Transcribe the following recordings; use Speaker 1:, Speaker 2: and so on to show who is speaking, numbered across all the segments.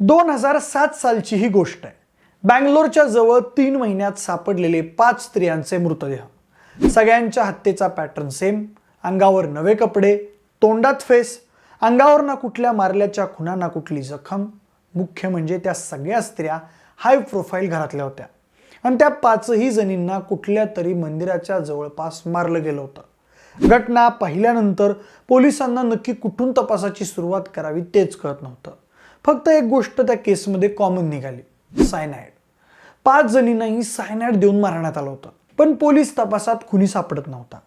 Speaker 1: दोन हजार सात सालची ही गोष्ट आहे. बँगलोरच्या जवळ तीन महिन्यात सापडलेले पाच स्त्रियांचे मृतदेह. सगळ्यांच्या हत्येचा पॅटर्न सेम. अंगावर नवे कपडे तोंडात फेस अंगावर ना कुठल्या मारल्याच्या खुना ना कुठली जखम. मुख्य म्हणजे त्या सगळ्या स्त्रिया हाय प्रोफाईल घरातल्या होत्या. आणि त्या पाचही जणींना कुठल्या तरी मंदिराच्या जवळपास मारलं गेलं होतं. घटना पाहिल्यानंतर पोलिसांना नक्की कुठून तपासाची सुरुवात करावी तेच कळत नव्हतं. फक्त एक गोष्ट त्या केसमध्ये कॉमन निघाली. सायनाईड पाच जणींनाही सायनाईड देऊन मारण्यात आलं होतं. पण पोलीस तपासात खुनी सापडत नव्हता.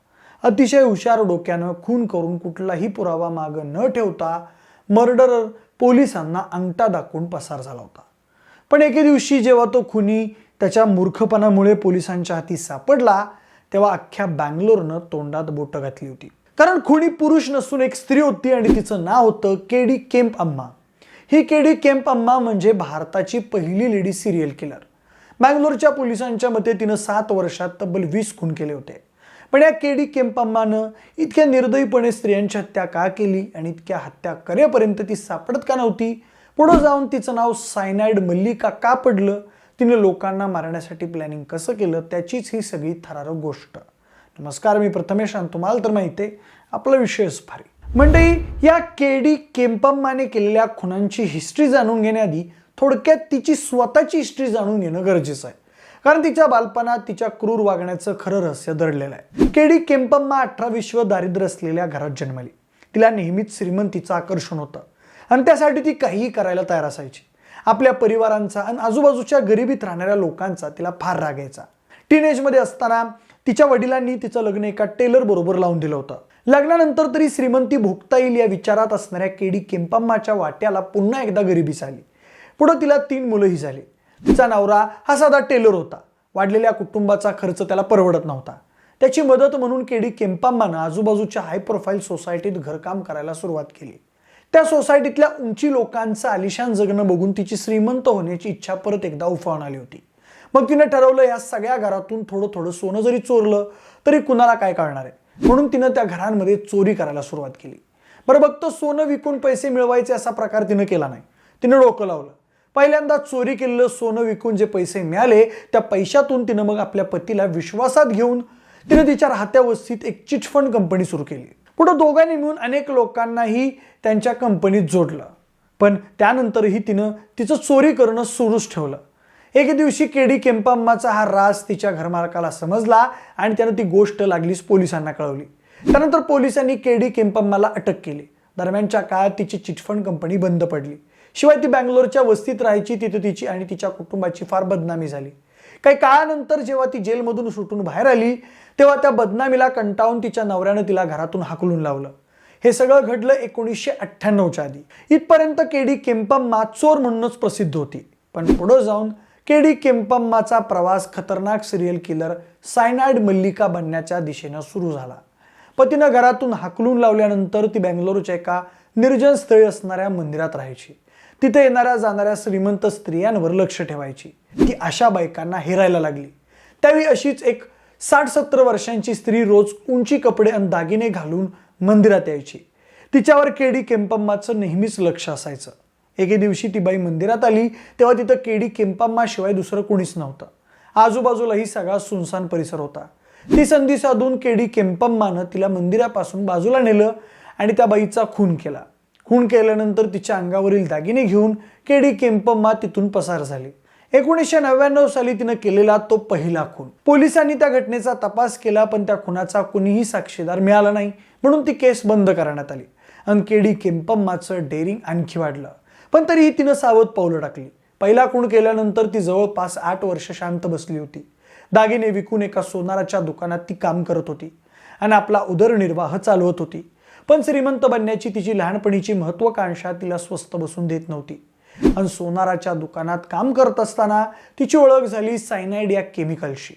Speaker 1: अतिशय हुशार डोक्यानं खून करून कुठलाही पुरावा मागं न ठेवता मर्डरर पोलिसांना अंगठा दाखवून पसार झाला होता. पण एके दिवशी जेव्हा तो खुनी त्याच्या मूर्खपणामुळे पोलिसांच्या हाती सापडला तेव्हा अख्ख्या बँगलोरनं तोंडात बोटं घातली होती. कारण खुनी पुरुष नसून एक स्त्री होती आणि तिचं नाव होतं केडी केम्प अम्मा. ही केडी केम्प अम्मा म्हणजे भारताची पहिली लेडी सिरियल किलर बँगलोरच्या पोलिसांच्या मते तिनं सात वर्षात तब्बल वीस खून केले होते. पण या केडी केम्पम्मानं इतक्या निर्दयीपणे स्त्रियांची हत्या का केली आणि इतक्या हत्या करेपर्यंत ती सापडत का नव्हती? पुढं जाऊन तिचं नाव सायनाईड मल्लिका का पडलं? तिने लोकांना मारण्यासाठी प्लॅनिंग कसं केलं? त्याचीच ही सगळी थरारक गोष्ट. नमस्कार मी प्रथमेश आणि तुम्हाला तर माहिती आहे आपला विषयच भारी. मंडळी या केडी केम्पम्माने केलेल्या खुनांची हिस्ट्री जाणून घेण्याआधी थोडक्यात तिची स्वतःची हिस्ट्री जाणून घेणं गरजेचं आहे. कारण तिच्या बालपणात तिच्या क्रूर वागण्याचं खरं रहस्य दडलेलं आहे. केडी केम्पम्मा अठरा विश्व दारिद्र्य असलेल्या घरात जन्मली. तिला नेहमीच श्रीमंतीचं आकर्षण होतं. आणि त्यासाठी ती काहीही करायला तयार असायची. आपल्या परिवारांचा आणि आजूबाजूच्या गरिबीत राहणाऱ्या लोकांचा तिला फार राग यायचा. टीनेजमध्ये असताना तिच्या वडिलांनी तिचं लग्न एका टेलर बरोबर लावून दिलं होतं. लग्नानंतर तरी श्रीमंती भोगता येईल या विचारात असणाऱ्या केडी केम्पाम्माच्या वाट्याला पुन्हा एकदा गरिबीस आली पुढं तिला तीन मुलंही झाली. तिचा नवरा हा साधा टेलर होता. वाढलेल्या कुटुंबाचा खर्च त्याला परवडत नव्हता. त्याची मदत म्हणून केडी केम्पाम्मानं आजूबाजूच्या हाय प्रोफाईल सोसायटीत घरकाम करायला सुरुवात केली. त्या सोसायटीतल्या उंची लोकांचं आलिशान जगणं बघून तिची श्रीमंत होण्याची इच्छा परत एकदा उफाळून आली होती. मग तिने ठरवलं या सगळ्या घरातून थोडं थोडं सोनं जरी चोरलं तरी कुणाला काय कळणार आहे? म्हणून तिनं त्या घरांमध्ये चोरी करायला सुरुवात केली. बरं बघतो सोनं विकून पैसे मिळवायचे असा प्रकार तिनं केला नाही. तिनं डोकं लावलं. पहिल्यांदा चोरी केलेलं सोनं विकून जे पैसे मिळाले त्या पैशातून तिनं मग आपल्या पतीला विश्वासात घेऊन तिनं तिच्या राहत्या वस्तीत एक चिटफंड कंपनी सुरू केली. पुढं दोघांनी मिळून अनेक लोकांनाही त्यांच्या कंपनीत जोडलं. पण त्यानंतरही तिनं तिचं चोरी करणं सुरूच ठेवलं. एके दिवशी केडी केम्पाम्माचा हा राज तिच्या घरमालकाला समजला आणि त्यानं ती गोष्ट लागलीच पोलिसांना कळवली. त्यानंतर पोलिसांनी केडी केम्पम्माला अटक केली. दरम्यानच्या काळात तिची चिटफंड कंपनी बंद पडली. शिवाय ती बँगलोरच्या वस्तीत राहायची तिथे तिची आणि तिच्या कुटुंबाची फार बदनामी झाली. काही काळानंतर जेव्हा ती जेलमधून सुटून बाहेर आली तेव्हा त्या बदनामीला कंटाळून तिच्या नवऱ्यानं तिला घरातून हाकलून लावलं. हे सगळं घडलं एकोणीसशे अठ्ठ्याण्णवच्या आधी. इथपर्यंत केडी केम्पम्मा चोर म्हणूनच प्रसिद्ध होती. पण पुढं जाऊन केडी केम्पम्माचा प्रवास खतरनाक सिरियल किलर सायनाइड मल्लिका बनण्याच्या दिशेनं सुरू झाला. पतीनं घरातून हाकलून लावल्यानंतर ती बँगलोरच्या एका निर्जन स्थळी असणाऱ्या मंदिरात राहायची. तिथे येणाऱ्या जाणाऱ्या श्रीमंत स्त्रियांवर लक्ष ठेवायची. ती अशा बायकांना हेरायला लागली. त्यावेळी अशीच एक साठ सत्तर वर्षांची स्त्री रोज उंची कपडे आणि दागिने घालून मंदिरात यायची. तिच्यावर केडी केम्पम्माचं नेहमीच लक्ष असायचं. एके दिवशी ती बाई मंदिरात आली तेव्हा तिथं केडी केम्पम्माशिवाय दुसरं कोणीच नव्हतं. आजूबाजूलाही सगळा सुनसान परिसर होता. ती संधी साधून केडी केम्पम्मानं तिला मंदिरापासून बाजूला नेलं आणि त्या बाईचा खून केला. खून केल्यानंतर तिच्या अंगावरील दागिने घेऊन केडी केम्पम्मा तिथून पसार झाली. एकोणीसशे नव्याण्णव साली तिनं केलेला तो पहिला खून. पोलिसांनी त्या घटनेचा तपास केला पण त्या खुनाचा कुणीही साक्षीदार मिळाला नाही म्हणून ती केस बंद करण्यात आली. आणि केडी केम्पम्माचं डेअरिंग आणखी वाढलं. पण तरीही तिनं सावध पावलं टाकली. पहिला खून केल्यानंतर ती जवळपास आठ वर्ष शांत बसली होती. दागिने विकून एका सोनाराच्या दुकानात ती काम करत होती आणि आपला उदरनिर्वाह चालवत होती. पण श्रीमंत बनण्याची तिची लहानपणीची महत्वाकांक्षा तिला स्वस्त बसून देत नव्हती. आणि सोनाराच्या दुकानात काम करत असताना तिची ओळख झाली सायनाईड या केमिकलशी.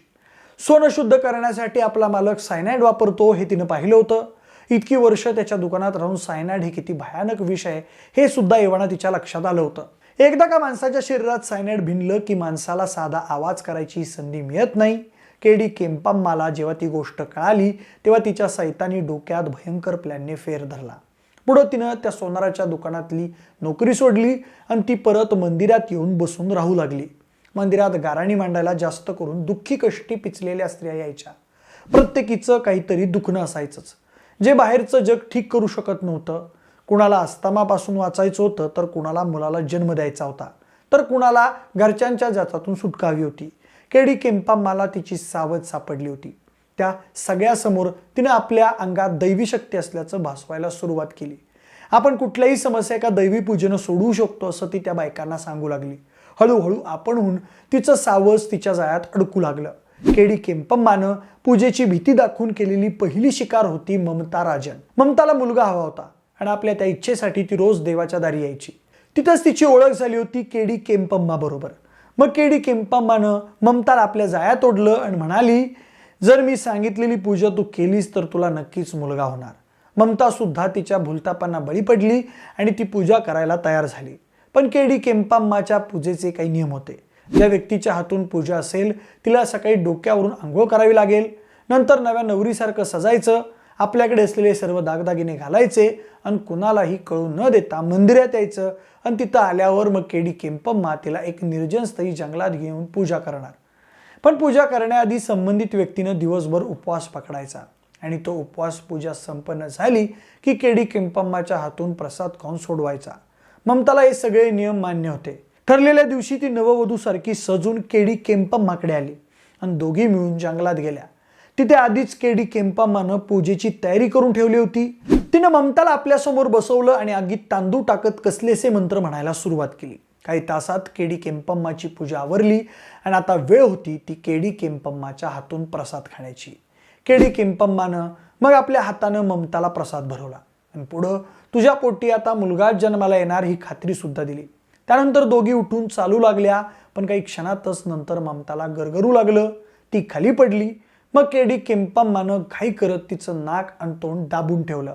Speaker 1: सोनं शुद्ध करण्यासाठी आपला मालक सायनाईड वापरतो हे तिनं पाहिलं होतं. इतकी वर्ष त्याच्या दुकानात राहून सायनाड हे किती भयानक विष आहे हे सुद्धा एव्हाना तिच्या लक्षात आलं होतं. एकदा का माणसाच्या शरीरात सायनाईड भिनलं की माणसाला साधा आवाज करायची संधी मिळत नाही? केडी केम्पाम्माला जेव्हा ती गोष्ट कळाली तेव्हा तिच्या सैतानी डोक्यात भयंकर प्लॅनने फेर धरला. पुढं तिनं त्या सोनाराच्या दुकानातली नोकरी सोडली आणि ती परत मंदिरात येऊन बसून राहू लागली. मंदिरात गाराणी मांडायला जास्त करून दुःखी कष्टी पिचलेल्या स्त्रिया यायच्या. प्रत्येकीचं काहीतरी दुखणं असायचंच. जे बाहेरचं जग ठीक करू शकत नव्हतं कुणाला अस्तमापासून वाचायचं होतं तर कुणाला मुलाला जन्म द्यायचा होता. तर कुणाला घरच्यांच्या जाचातून सुटका हवी होती. केडी केम्पाम्माला तिची सावध सापडली होती. त्या सगळ्यासमोर तिनं आपल्या अंगात दैवी शक्ती असल्याचं भासवायला सुरुवात केली. आपण कुठल्याही समस्या एका दैवी पूजेनं सोडवू शकतो असं ती त्या बायकांना सांगू लागली. हळूहळू आपणहून तिचं सावज तिच्या जाळ्यात अडकू लागलं. केडी केम्पम्मानं पूजेची भीती दाखवून केलेली पहिली शिकार होती ममता राजन. ममताला मुलगा हवा होता आणि आपल्या त्या इच्छेसाठी ती रोज देवाच्या दारी यायची. तिथंच तिची ओळख झाली होती केडी केम्पम्मा बरोबर. मग केडी केम्पम्मानं ममताला आपल्या जाया ओढलं आणि म्हणाली जर मी सांगितलेली पूजा तू केलीस तर तुला नक्कीच मुलगा होणार. ममता सुद्धा तिच्या भुलतापांना बळी पडली आणि ती पूजा करायला तयार झाली. पण केडी केम्पाम्माच्या पूजेचे काही नियम होते. ज्या व्यक्तीच्या हातून पूजा असेल तिला सकाळी डोक्यावरून आंघोळ करावी लागेल. नंतर नव्या नवरीसारखं सजायचं आपल्याकडे असलेले सर्व दागदागिने घालायचे आणि कुणालाही कळू न देता मंदिरात यायचं आणि तिथं आल्यावर मग केडी केम्पम्मा तिला एक निर्जन स्थळी जंगलात घेऊन पूजा करणार. पण पूजा करण्याआधी संबंधित व्यक्तीनं दिवसभर उपवास पकडायचा आणि तो उपवास पूजा संपन्न झाली की केडी केम्पम्माच्या हातून प्रसाद खाऊन सोडवायचा. ममताला हे सगळे नियम मान्य होते. ठरलेल्या दिवशी ती नववधूसारखी सजून केडी केम्पम्माकडे आली आणि दोघी मिळून जंगलात गेल्या. तिथे आधीच केडी केम्पम्मानं पूजेची तयारी करून ठेवली होती. तिनं ममताला आपल्यासमोर बसवलं आणि आगीत तांदूळ टाकत कसलेसे मंत्र म्हणायला सुरुवात केली. काही तासात केडी केम्पम्माची पूजा आवरली आणि आता वेळ होती ती केडी केम्पम्माच्या हातून प्रसाद खाण्याची. केडी केम्पम्मानं मग आपल्या हातानं ममताला प्रसाद भरवला. आणि पुढं तुझ्या पोटी आता मुलगा जन्माला येणार ही खात्री सुद्धा दिली. त्यानंतर दोघी उठून चालू लागल्या पण काही क्षणातच नंतर ममताला गरगरू लागलं. ती खाली पडली. मग केडी केम्पम्मानं घाई करत तिचं नाक आणि तोंड दाबून ठेवलं.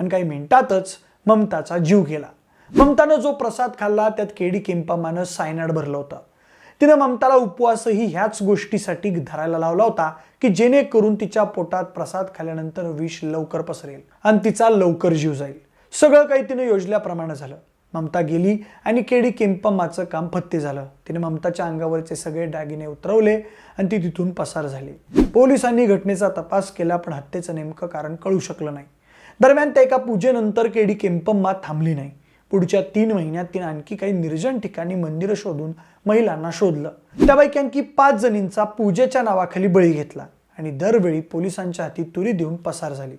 Speaker 1: आणि काही मिनिटातच ममताचा जीव गेला. ममतानं जो प्रसाद खाल्ला त्यात केडी केम्पम्मानं सायनाड भरलं होतं. तिनं ममताला उपवासही ह्याच गोष्टीसाठी धरायला लावला होता की जेणेकरून तिच्या पोटात प्रसाद खाल्ल्यानंतर विष लवकर पसरेल आणि तिचा लवकर जीव जाईल. सगळं काही तिनं योजल्याप्रमाणे झालं. ममता गेली आणि केडी केम्पम्माचं काम फत्ते झालं. तिने ममताच्या अंगावरचे सगळे दागिने उतरवले आणि ती तिथून पसार झाली. पोलिसांनी घटनेचा तपास केला पण हत्येचं नेमकं कारण कळू शकलं नाही. दरम्यान त्या एका पूजेनंतर केडी केम्पम्मा थांबली नाही. पुढच्या तीन महिन्यात तिने आणखी काही निर्जन ठिकाणी मंदिरं शोधून महिलांना शोधलं. त्यापैकी आणखी पाच जणींचा पूजेच्या नावाखाली बळी घेतला आणि दरवेळी पोलिसांच्या हाती तुरी देऊन पसार झाली.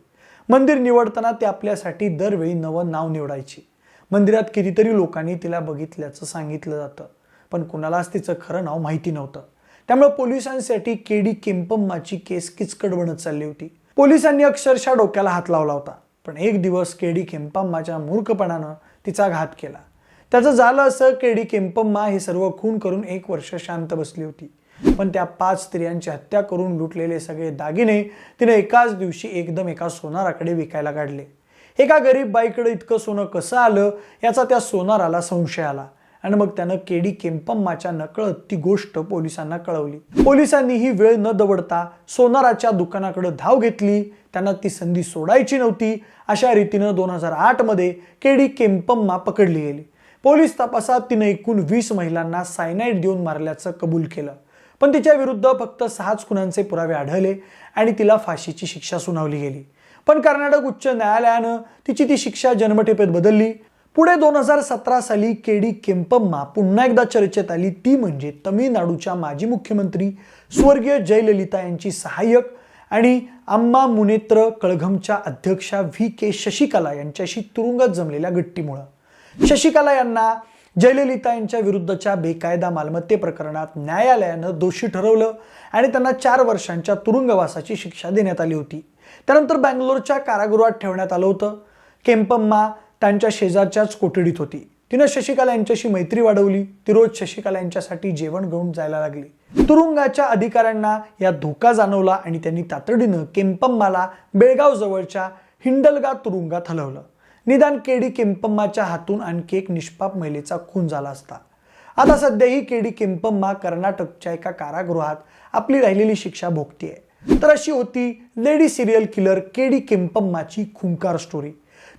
Speaker 1: मंदिर निवडताना ते आपल्यासाठी दरवेळी नवं नाव निवडायची. मंदिरात कितीतरी लोकांनी तिला बघितल्याचं सांगितलं जातं. पण कुणालाच तिचं खरं नाव माहिती नव्हतं. त्यामुळे पोलिसांसाठी केडी केम्पम्माची केस किचकट बनत चालली होती. पोलिसांनी अक्षरशः डोक्याला हात लावला होता. पण एक दिवस केडी केम्पम्माच्या मूर्खपणानं तिचा घात केला. त्याचं झालं असं केडी केम्पम्मा हे सर्व खून करून एक वर्ष शांत बसली होती. पण त्या पाच स्त्रियांची हत्या करून लुटलेले सगळे दागिने तिने एकाच दिवशी एकदम एका सोनाराकडे विकायला काढले. एका गरीब बाईकडे इतकं सोनं कसं आलं? याचा त्या सोनाराला संशय आला. आणि मग त्यानं केडी केम्पम्माच्या नकळत ती गोष्ट पोलिसांना कळवली. पोलिसांनी ही वेळ न दवडता सोनाराच्या दुकानाकडे धाव घेतली. त्यांना ती संधी सोडायची नव्हती. अशा रीतीनं दोन हजार आठमध्ये केडी केम्पम्मा पकडली गेली. पोलीस तपासात तिनं एकूण वीस महिलांना सायनाईड देऊन मारल्याचं कबूल केलं. पण तिच्या विरुद्ध फक्त सहाच खुनांचे पुरावे आढळले आणि तिला फाशीची शिक्षा सुनावली गेली. पण कर्नाटक उच्च न्यायालयानं तिची ती शिक्षा जन्मठेपेत बदलली. पुढे दोन हजार सतरा साली केडी केम्पम्मा पुन्हा एकदा चर्चेत आली. ती म्हणजे तमिळनाडूच्या माजी मुख्यमंत्री स्वर्गीय जयललिता यांची सहाय्यक आणि अम्मा मुनेत्र कळघमच्या अध्यक्षा व्ही के शशिकला यांच्याशी तुरुंगात जमलेल्या गट्टीमुळं शशिकला यांना जयललिता यांच्या विरुद्धच्या बेकायदा मालमत्ते प्रकरणात न्यायालयानं दोषी ठरवलं आणि त्यांना चार वर्षांच्या तुरुंगवासाची शिक्षा देण्यात आली होती. त्यानंतर बँगलोरच्या कारागृहात ठेवण्यात आलं होतं. केम्पम्मा त्यांच्या शेजारच्याच कोठडीत होती. तिनं शशिकला यांच्याशी मैत्री वाढवली. ती रोज शशिकला यांच्यासाठी जेवण घेऊन जायला लागली. तुरुंगाच्या अधिकाऱ्यांना या धोका जाणवला आणि त्यांनी तातडीनं केम्पम्माला बेळगाव जवळच्या हिंडलगा तुरुंगात हलवलं. निदान केडी केम्पम्माच्या हातून आणखी एक निष्पाप महिलेचा खून झाला असता. आता सध्याही केडी केम्पम्मा कर्नाटकच्या एका कारागृहात आपली राहिलेली शिक्षा भोगतीये. तर अशी होती लेडी सिरियल किलर केडी केम्पम्माची खुंकार स्टोरी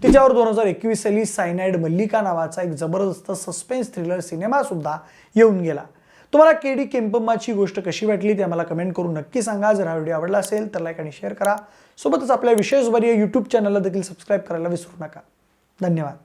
Speaker 1: तिच्यावर दोन हजार एकवीस साली सायनाइड मल्लिका नावाचा एक जबरदस्त सस्पेन्स थ्रिलर सिनेमा सुद्धा येऊन गेला. तुम्हाला के डी केम्पम्माची गोष्ट कशी वाटली ते आम्हाला कमेंट करून नक्की सांगा. जर हा व्हिडिओ आवडला असेल तर लाईक आणि शेअर करा. सोबतच आपल्या विशेष या यूट्यूब चॅनलला देखील सबस्क्राईब करायला विसरू नका. धन्यवाद.